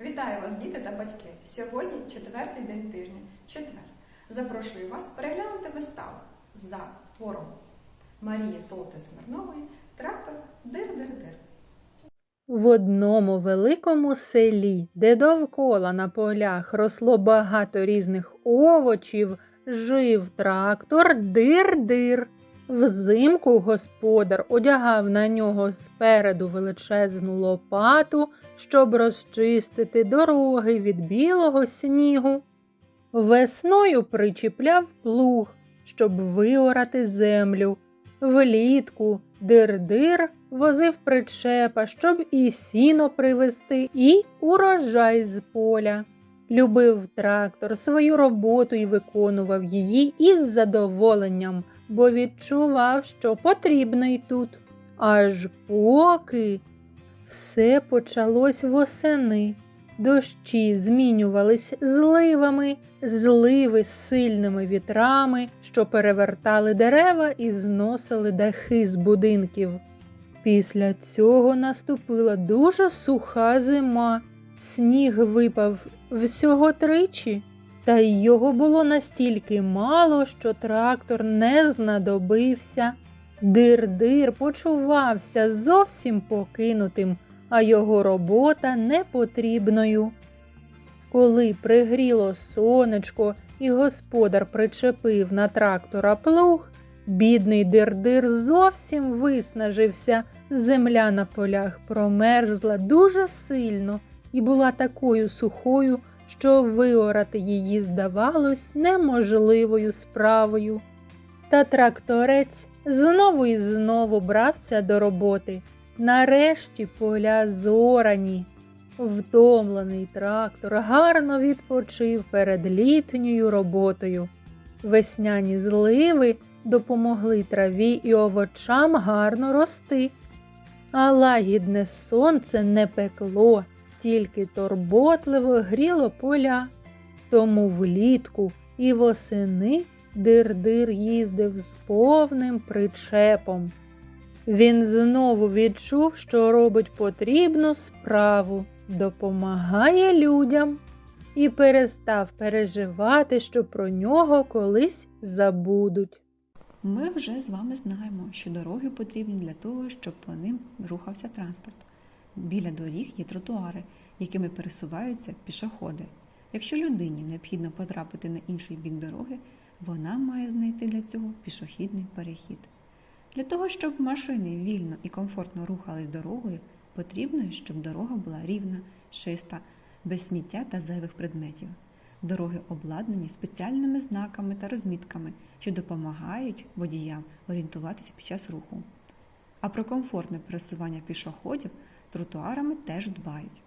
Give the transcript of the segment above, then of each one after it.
Вітаю вас, діти та батьки! Сьогодні четвертий день тижня, четвер. Запрошую вас переглянути виставу за твором Марії Солти Смирнової Трактор Дир-дир-дир. В одному великому селі, де довкола на полях росло багато різних овочів, жив трактор дир-дир. Взимку господар одягав на нього спереду величезну лопату, щоб розчистити дороги від білого снігу. Весною причіпляв плуг, щоб виорати землю. Влітку дир-дир возив причепа, щоб і сіно привезти, і урожай з поля. Любив трактор свою роботу і виконував її із задоволенням, бо відчував, що потрібно й тут. Аж поки все почалось восени. Дощі змінювались зливами, зливи з сильними вітрами, що перевертали дерева і зносили дахи з будинків. Після цього наступила дуже суха зима. Сніг випав всього тричі, та й його було настільки мало, що трактор не знадобився. Дир-дир почувався зовсім покинутим, а його робота непотрібною. Коли пригріло сонечко і господар причепив на трактора плуг, бідний дир-дир зовсім виснажився. Земля на полях промерзла дуже сильно і була такою сухою, що виорати її здавалось неможливою справою. Та тракторець знову і знову брався до роботи. Нарешті поля зорані. Втомлений трактор гарно відпочив перед літньою роботою. Весняні зливи допомогли траві і овочам гарно рости. А лагідне сонце не пекло, тільки турботливо гріло поля. Тому влітку і восени дир-дир їздив з повним причепом. Він знову відчув, що робить потрібну справу, допомагає людям і перестав переживати, що про нього колись забудуть. Ми вже з вами знаємо, що дороги потрібні для того, щоб по ним рухався транспорт. Біля доріг є тротуари, якими пересуваються пішоходи. Якщо людині необхідно потрапити на інший бік дороги, вона має знайти для цього пішохідний перехід. Для того, щоб машини вільно і комфортно рухались дорогою, потрібно, щоб дорога була рівна, чиста, без сміття та зайвих предметів. Дороги обладнані спеціальними знаками та розмітками, що допомагають водіям орієнтуватися під час руху. А про комфортне пересування пішоходів тротуарами теж дбають.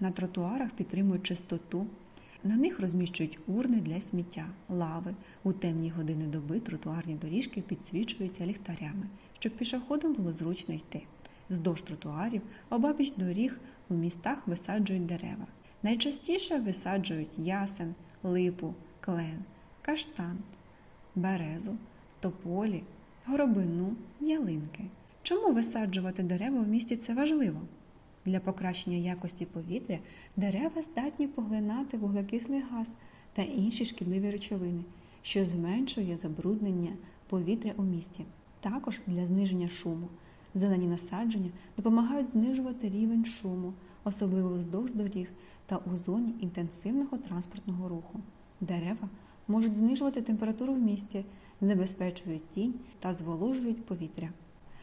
На тротуарах підтримують чистоту, на них розміщують урни для сміття, лави. У темні години доби тротуарні доріжки підсвічуються ліхтарями, щоб пішоходам було зручно йти. Вздовж тротуарів, обабіч доріг у містах висаджують дерева. Найчастіше висаджують ясен, липу, клен, каштан, березу, тополі, горобину, ялинки. Чому висаджувати дерева в місті це важливо? Для покращення якості повітря дерева здатні поглинати вуглекислий газ та інші шкідливі речовини, що зменшує забруднення повітря у місті. Також для зниження шуму. Зелені насадження допомагають знижувати рівень шуму, особливо вздовж доріг та у зоні інтенсивного транспортного руху. Дерева можуть знижувати температуру в місті, забезпечують тінь та зволожують повітря.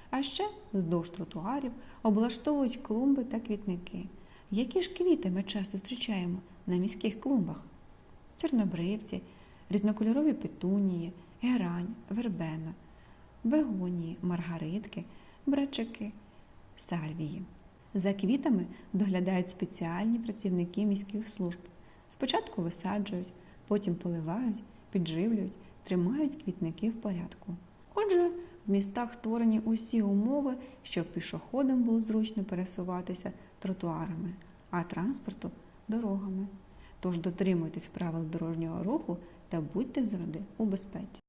А ще вздовж тротуарів облаштовують клумби та квітники. Які ж квіти ми часто зустрічаємо на міських клумбах? Чорнобривці, різнокольорові петунії, герань, вербена, бегонії, маргаритки, брачики, сальвії. За квітами доглядають спеціальні працівники міських служб. Спочатку висаджують, потім поливають, підживлюють, тримають квітники в порядку. Отже, в містах створені усі умови, щоб пішоходам було зручно пересуватися тротуарами, а транспорту дорогами. Тож дотримуйтесь правил дорожнього руху та будьте завжди у безпеці.